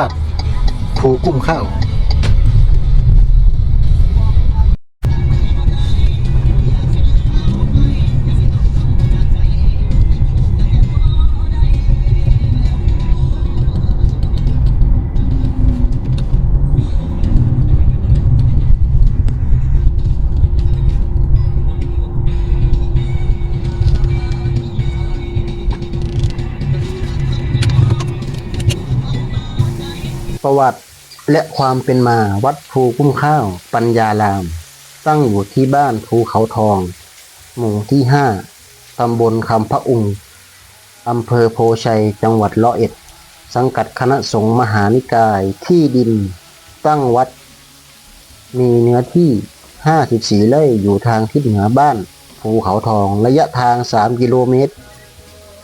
าดภูกุ้มข้าว ประวัติและความเป็นมาวัดภูกุ้มข้าว ปัญญาราม ตั้งอยู่ที่บ้านภูเขาทอง หมู่ที่ห้าตำบลคำพระอุงอำเภอโพชัยจังหวัดร้อยเอ็ด สังกัดคณะสงฆ์มหานิกายที่ดิน ตั้งวัด มีเนื้อที่ 54 ไร่อยู่ทางทิศเหนือบ้าน ภูเขาทองระยะทาง 3 กิโลเมตร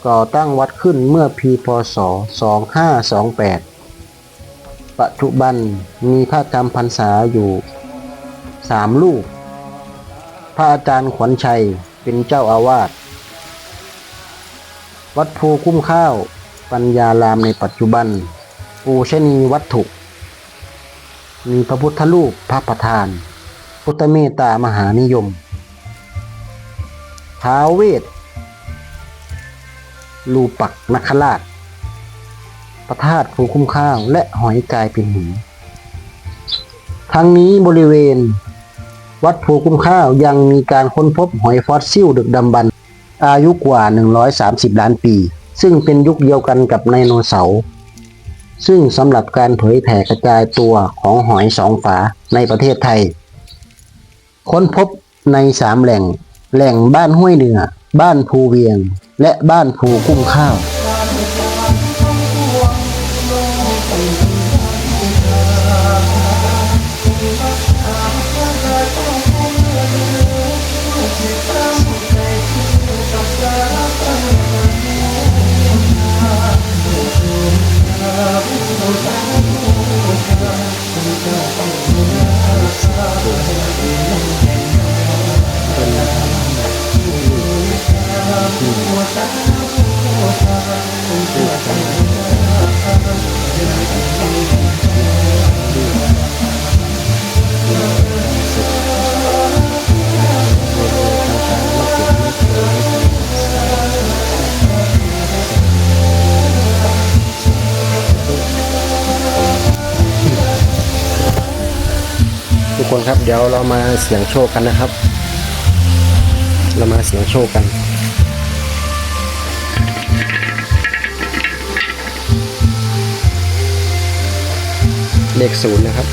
ก่อตั้งวัดขึ้นเมื่อปีพศ 2528 ปัจจุบันมีพระจำพรรษาอยู่สามลูก พระอาจารย์ขวัญชัยเป็นเจ้าอาวาส วัดภูคุ้มข้าว ปัญญารามในปัจจุบัน ปูชนีวัตถุ มีพระพุทธรูปพระประธาน พุทธเมตตามหานิยม ท้าวเวทรูปักนคราช พระธาตุภูคุ้มข้าวและหอยกลายเป็นหิน ทั้งนี้บริเวณ วัดภูคุ้มข้าวยังมีการค้นพบหอยฟอสซิลดึกดำบรรพ์อายุกว่า 130 ล้านปี ซึ่งเป็นยุคเดียวกันกับไดโนเสาร์ซึ่งสำหรับการเผยแผ่กระจายตัวของหอยสองฝาในประเทศไทย ค้นพบในสามแหล่ง แหล่งบ้านห้วยเหนือ บ้านภูเวียง และบ้านภูกุ้มข้าว คนครับ เดี๋ยวเรามาเสียงโชคกันนะครับ เรามาเสียงโชคกันเลขศูนย์นะครับ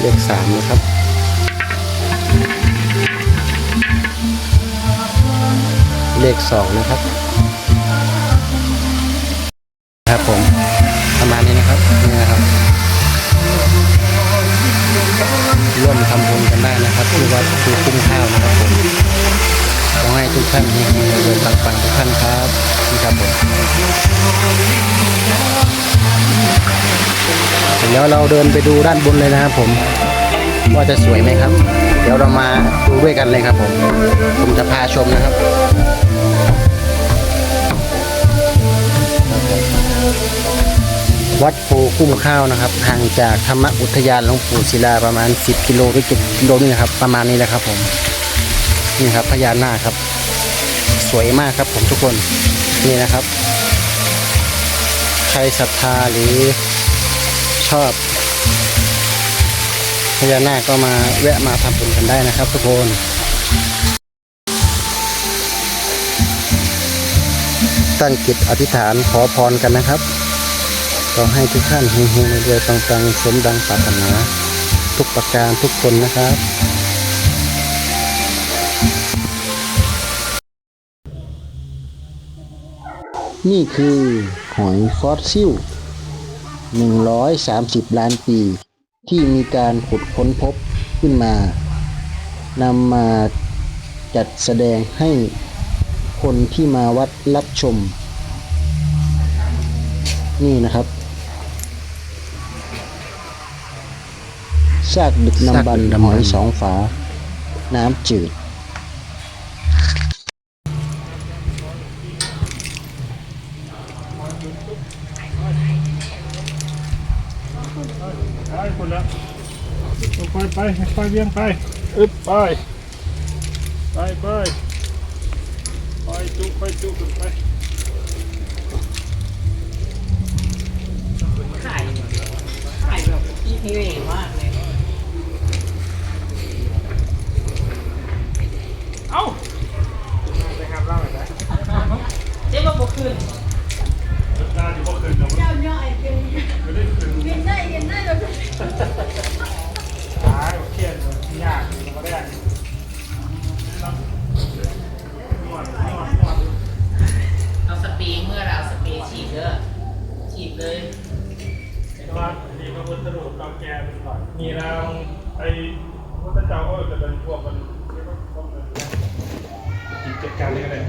เลขสามนะครับ เลขสองนะครับครับ อให้ทุกท่านเฮงปังๆทุกท่านครับนี่ครับผมเดี๋ยวเราเดินไปดูด้านบนเลยนะครับผมว่าจะสวยไหมครับ เดี๋ยวเรามาดูด้วยกันเลยครับผม ผมจะพาชมนะครับวัดโพกุ้มข้าวนะครับห่างจากธรรมอุทยานหลวงปู่ศิลาประมาณ 10 กิโลหรือ7กิโลนี่นะครับ ประมาณนี้แหละครับผม นี่ครับพญานาคครับ สวยมากครับผมทุกคนนี่นะครับ ใครศรัทธาหรือชอบพญานาคก็มาแวะมาทำบุญกันได้นะครับ ทุกคนตั้งจิตอธิษฐานขอพรกันนะครับขอให้ทุกท่านเฮงๆรวยๆปังๆสมดังปรารถนา ทุกประการทุกคนนะครับ นี่คือหอยฟอสซิล 130 ล้านปี ที่มีการขุดค้นพบขึ้นมานำมาจัดแสดงให้คนที่มาวัดรับชม นี่นะครับซากดึกนำบรรพ์หอยสองฝา น้ำจืด ไปไปไปเวียงไปอึบไป ไปไป ไปจุไปจุขึ้นไป มีนางไอ้พระพุทธเจ้าก็จะเป็นพวกมันที่ต้องต้องเดินจิตจัดการนี่ก็ได้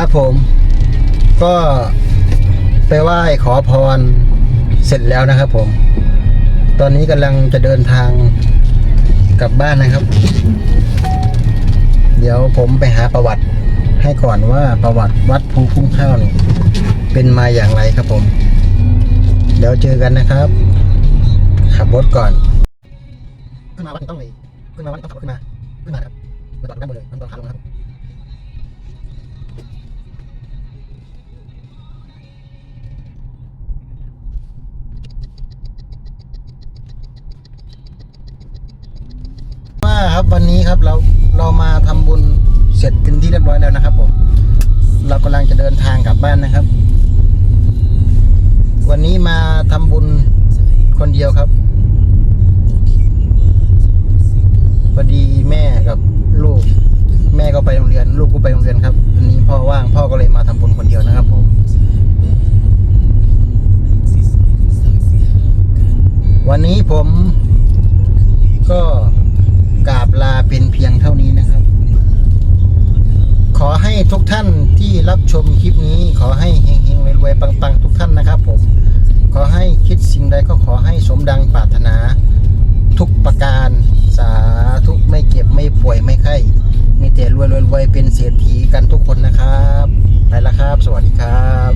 ครับผม ก็ไปไหว้ขอพรเสร็จแล้วนะครับผม ตอนนี้กำลังจะเดินทางกลับบ้านนะครับ เดี๋ยวผมไปหาประวัติให้ก่อนว่าประวัติวัดภูคุ้มข้าวนี่เป็นมาอย่างไรครับผม เดี๋ยวเจอกันนะครับ ขับรถก่อนขึ้นมาวัดต้องเลยขึ้นมาวัดต้องขับรถขึ้นมาขึ้นมาครับมาจอดด้านบนเลยมันตอนขาลงครับ ครับวันนี้ครับเราเรามาทำบุญเสร็จเป็นที่เรียบร้อยแล้วนะครับผมเรากำลังจะเดินทางกลับบ้านนะครับ วันนี้มาทำบุญคนเดียวครับพอดีแม่กับลูก แม่ก็ไปโรงเรียน ลูกก็ไปโรงเรียนครับวันนี้พ่อว่างพ่อก็เลยมาทำบุญคนเดียวนะครับผมวันนี้ผมก็ บลาเป็นเพียงเท่านี้นะครับ ขอให้ทุกท่านที่รับชมคลิปนี้ ขอให้เฮงๆรวยๆปังๆ ทุกท่านนะครับผม ขอให้คิดสิ่งใดก็ขอให้สมดังปรารถนา ทุกประการสาธุไม่เก็บไม่ป่วยไม่ไข้มีแต่รวยๆๆเป็นเศรษฐีกันทุกคนนะครับ ไปละครับ สวัสดีครับ